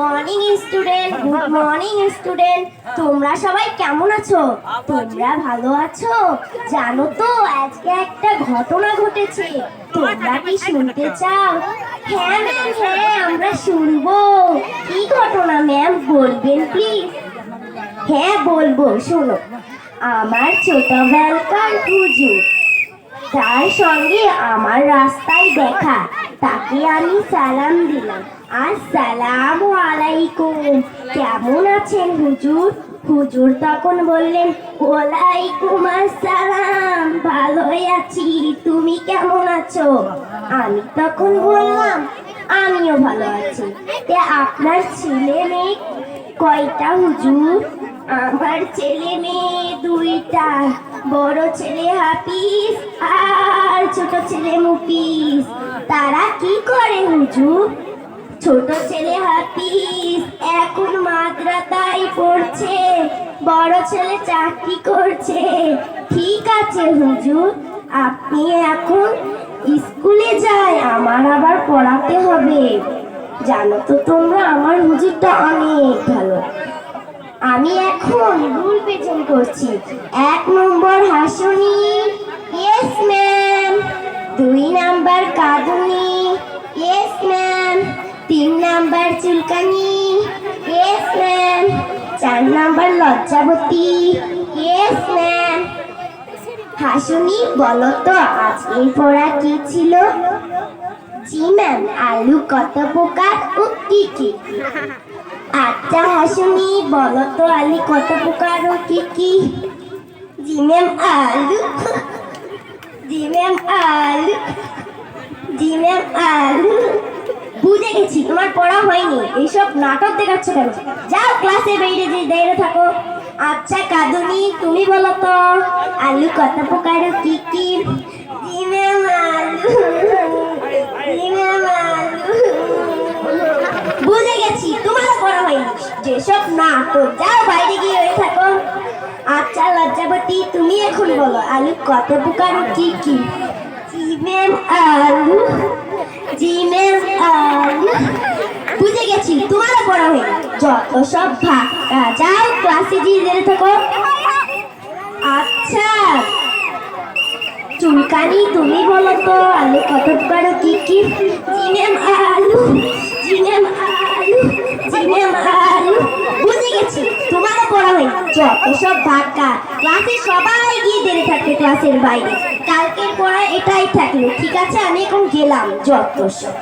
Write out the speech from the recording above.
Morning student good morning student তোমরা সবাই কেমন আছো? তোমরা ভালো আছো? জানো তো, আজকে একটা ঘটনা ঘটেছে। তোমরা কি শুনতে চাও? হ্যাঁ ম্যাম হ্যাঁ আমরা শুনব। কি ঘটনা ম্যাম বলবেন প্লিজ হ্যাঁ বলব, শোনো। আমার ছোটবেলাকার হুজুর তার সঙ্গে আমার রাস্তায় দেখা, তাকে আমি সালাম দিলাম। আসসালামু আলাইকুম। কেমন আছেন হুজুর? হুজুর তখন বললেন, ওয়ালাইকুম আসসালাম, ভালোই আছি। তুমি কেমন আছো? আমি তখন বললাম, আমিও ভালো আছি। তে আপনার ছেলে মেয়ে কয়টা হুজুর? আমার ছেলে মেয়ে দুইটা, বড় ছেলে হাফিজ আর ছোট ছেলে মুফিস তারা কি করে হুজুর? ছোট ছেলে হাফিজ এখন মাদ্রাসায় পড়ছে, বড় ছেলে চাকরি করছে। ঠিক আছে হুজুর, আপনি এখন স্কুলে যাই, আমার আবার পড়াতে হবে। জানো তো তোমরা, আমার হুজুরটা অনেক ভালো। আমি এখন রুল প্রেজেন্ট করছি। এক নম্বর হাসুনি। ইয়েস ম্যাম দুই নাম্বার কাঁদুনি। ইয়েস ম্যাম তিন নাম্বার চুলকানি। ইয়েস ম্যাম চার নাম্বার লজ্জাবতী। ইয়েস ম্যাম হাসুনি, বলো তো, আজকের পড়া কি ছিল? জি ম্যাম আলু কত প্রকার ও কি কি? আচ্ছা হাসুনি বলো তো আলু কত প্রকার ও কি কি? জি ম্যাম আলু। জি ম্যাম আলু। জি আলু। বুঝে গেছি, তোমার পড়া হয়নি। এইসব নাটক দেখাচ্ছ কেন? যাও ক্লাসে বেরিয়ে যে দাঁড়িয়ে থাকো। আচ্ছা কাদুনি, তুমি বলো তো, আলু কত প্রকার কি কি? হয়নি যেসব নাটক যাও বাইরে গিয়ে হয়ে থাকো। আচ্ছা লজ্জাবতী, তুমি এখন বলো, আলু কত প্রকার কি কি? জি ম্যাম আলু। বুঝে গেছি তোমারও পড়া হয়নি যত সব ভাগটা যাও ক্লাসে গিয়ে জেনে থাকো। আচ্ছা চুলকানি তুমি বলো তো, আলু কত প্রকার কি কি জি ম্যাম আলু জি ম্যাম আলু জি ম্যাম আলু বুঝে গেছি যত সবাই গিয়ে দেরি থাকবে ক্লাসের বাইরে। কালকের পড়া এটাই থাকল, ঠিক আছে? আমি এখন গেলাম, যত সব।